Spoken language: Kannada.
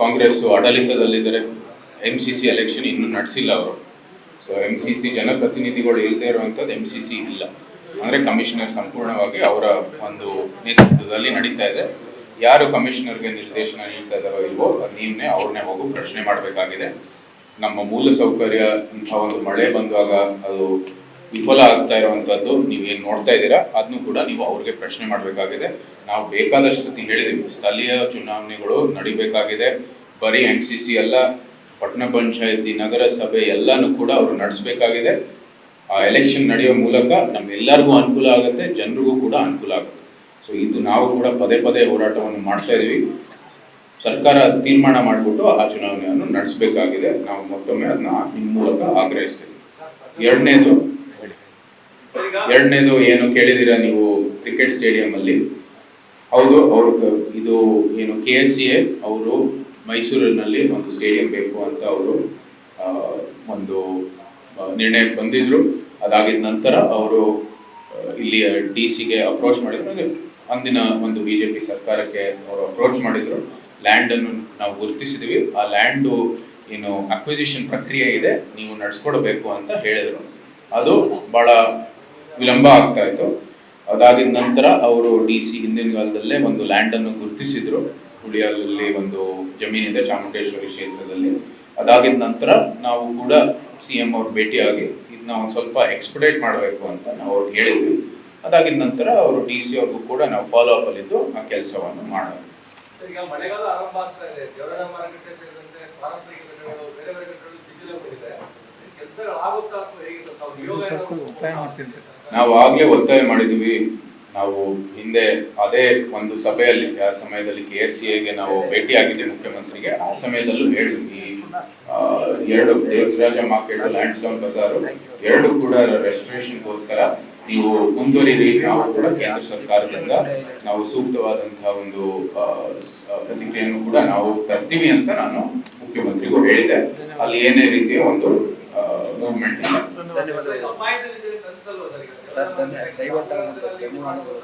ಕಾಂಗ್ರೆಸ್ ಆಡಳಿತದಲ್ಲಿದ್ದರೆ ಎಂ ಸಿ ಸಿ ಎಲೆಕ್ಷನ್ ಇನ್ನೂ ನಡೆಸಿಲ್ಲ ಅವರು. ಸೊ ಎಂ ಸಿ ಸಿ ಜನಪ್ರತಿನಿಧಿಗಳು ಇಲ್ಲದೆ ಇರುವಂಥದ್ದು ಎಂ ಸಿ ಸಿ ಇಲ್ಲ. ಅಂದರೆ ಕಮಿಷನರ್ ಸಂಪೂರ್ಣವಾಗಿ ಅವರ ಒಂದು ನೇತೃತ್ವದಲ್ಲಿ ನಡೀತಾ ಇದೆ. ಯಾರು ಕಮಿಷನರ್ಗೆ ನಿರ್ದೇಶನ ನೀಡ್ತಾ ಇದ್ದಾರೋ ಇಲ್ವೋ ಅದು ನೀವೇ ಅವ್ರನ್ನೇ ಹೋಗು ಪ್ರಶ್ನೆ ಮಾಡಬೇಕಾಗಿದೆ. ನಮ್ಮ ಮೂಲ ಸೌಕರ್ಯ ಇಂಥ ಒಂದು ಮಳೆ ಬಂದಾಗ ಅದು ವಿಫಲ ಆಗ್ತಾ ಇರುವಂತದ್ದು ಏನು ನೋಡ್ತಾ ಇದ್ದೀರಾ ಅದನ್ನು ಕೂಡ ನೀವು ಅವ್ರಿಗೆ ಪ್ರಶ್ನೆ ಮಾಡಬೇಕಾಗಿದೆ. ನಾವು ಬೇಕಾದಷ್ಟು ಸತಿ ಹೇಳಿದೀವಿ, ಸ್ಥಳೀಯ ಚುನಾವಣೆಗಳು ನಡಿಬೇಕಾಗಿದೆ. ಬರೀ ಎನ್ ಸಿ ಸಿ ಅಲ್ಲ, ಪಟ್ಟಣ ಪಂಚಾಯತಿ, ನಗರಸಭೆ ಎಲ್ಲಾನು ಕೂಡ ಅವರು ನಡೆಸಬೇಕಾಗಿದೆ. ಆ ಎಲೆಕ್ಷನ್ ನಡೆಯೋ ಮೂಲಕ ನಮ್ಮೆಲ್ಲರಿಗೂ ಅನುಕೂಲ ಆಗುತ್ತೆ, ಜನರಿಗೂ ಕೂಡ ಅನುಕೂಲ ಆಗುತ್ತೆ. ಸೊ ಇದು ನಾವು ಕೂಡ ಪದೇ ಪದೇ ಹೋರಾಟವನ್ನು ಮಾಡ್ತಾ ಇದೀವಿ. ಸರ್ಕಾರ ತೀರ್ಮಾನ ಮಾಡಿಬಿಟ್ಟು ಆ ಚುನಾವಣೆಯನ್ನು ನಡೆಸಬೇಕಾಗಿದೆ. ನಾವು ಮತ್ತೊಮ್ಮೆ ಅದನ್ನ ನಿಮ್ಮ ಮೂಲಕ ಆಗ್ರಹಿಸ್ತೇವೆ. ಎರಡನೇದು ಎರಡನೇದು ಏನು ಕೇಳಿದಿರ ನೀವು ಕ್ರಿಕೆಟ್ ಸ್ಟೇಡಿಯಂ ಅಲ್ಲಿ? ಹೌದು, ಅವರು ಇದು ಏನು ಕೆ ಎಸ್ ಸಿ ಎ ಅವರು ಮೈಸೂರಿನಲ್ಲಿ ಒಂದು ಸ್ಟೇಡಿಯಂ ಬೇಕು ಅಂತ ಅವರು ಒಂದು ನಿರ್ಣಯಕ್ಕೆ ಬಂದಿದ್ರು. ಅದಾಗಿದ ನಂತರ ಅವರು ಇಲ್ಲಿ ಡಿ ಸಿಗೆ ಅಪ್ರೋಚ್ ಮಾಡಿದ್ರು. ಅದೇ ಅಂದಿನ ಒಂದು ಬಿಜೆಪಿ ಸರ್ಕಾರಕ್ಕೆ ಅವರು ಅಪ್ರೋಚ್ ಮಾಡಿದ್ರು. ಲ್ಯಾಂಡ್ ಅನ್ನು ನಾವು ಗುರುತಿಸಿದ್ವಿ. ಆ ಲ್ಯಾಂಡು ಏನು ಅಕ್ವಿಸಿಷನ್ ಪ್ರಕ್ರಿಯೆ ಇದೆ. ನೀವು ನಡೆಸ್ಕೊಡ್ಬೇಕು ಅಂತ ಹೇಳಿದ್ರು. ಅದು ಬಹಳ ವಿಳಂಬ ಆಗ್ತಾ ಇತ್ತು. ಅದಾಗಿದ ನಂತರ ಅವರು ಡಿ ಸಿ ಹಿಂದಿನ ಕಾಲದಲ್ಲೇ ಒಂದು ಲ್ಯಾಂಡ್ ಅನ್ನು ಗುರುತಿಸಿದ್ರು. ಹುಳಿಯಾಲಲ್ಲಿ ಒಂದು ಜಮೀನಿದೆ ಚಾಮುಂಡೇಶ್ವರಿ ಕ್ಷೇತ್ರದಲ್ಲಿ. ಅದಾಗಿದ ನಂತರ ನಾವು ಕೂಡ ಸಿ ಎಂ ಅವ್ರು ಭೇಟಿಯಾಗಿ ಇದನ್ನ ಒಂದು ಸ್ವಲ್ಪ ಎಕ್ಸ್ಪಡೇಟ್ ಮಾಡಬೇಕು ಅಂತ ನಾವು ಅವ್ರಿಗೆ ಹೇಳಿದ್ವಿ. ಅದಾಗಿದ ನಂತರ ಅವರು ಡಿ ಸಿ ಅವ್ರಿಗೂ ಕೂಡ ನಾವು ಫಾಲೋ ಅಪ್ ಅಲ್ಲಿದ್ದು ಆ ಕೆಲಸವನ್ನು ಮಾಡೋದು. ಮಳೆಗಾಲ ಆರಂಭ ಆಗ್ತಾ ಇದೆ. ನಾವು ಆಗ್ಲೇ ಒತ್ತಾಯ ಮಾಡಿದೀವಿ ನಾವು ಹಿಂದೆ ಅದೇ ಒಂದು ಸಭೆಯಲ್ಲಿ ಆ ಸಮಯದಲ್ಲಿ ಕೆ ಎಸ್ ಸಿಗೆ ನಾವು ಭೇಟಿ ಆಗಿದ್ದೆ ಮುಖ್ಯಮಂತ್ರಿಗೆ. ಆ ಸಮಯದಲ್ಲೂ ಹೇಳಿದ್ವಿ. ಆ, ಎರಡು ದೇವರಾಜ ಮಾರ್ಕೆಟ್ ಲ್ಯಾಂಡ್ ಸ್ಟೋನ್ ಬಜಾರು ಎರಡು ಕೂಡ ರೆಸ್ಟೋರೇಷನ್ಗೋಸ್ಕರ ನೀವು ಮುಂದುವರಿರಿ. ನಾವು ಕೂಡ ಕೇಂದ್ರ ಸರ್ಕಾರದಿಂದ ನಾವು ಸೂಕ್ತವಾದಂತಹ ಒಂದು ಪ್ರತಿಕ್ರಿಯೆಯನ್ನು ಕೂಡ ನಾವು ತರ್ತೀವಿ ಅಂತ ನಾನು ಮುಖ್ಯಮಂತ್ರಿಗೂ ಹೇಳಿದೆ ಅಲ್ಲಿ ಏನೇ ರೀತಿಯ ಒಂದು ಅನ್ಸಲ್ವಾ ಸರ್ ಧನ್ಯ- ಧನ್ಯವಾದಗಳು.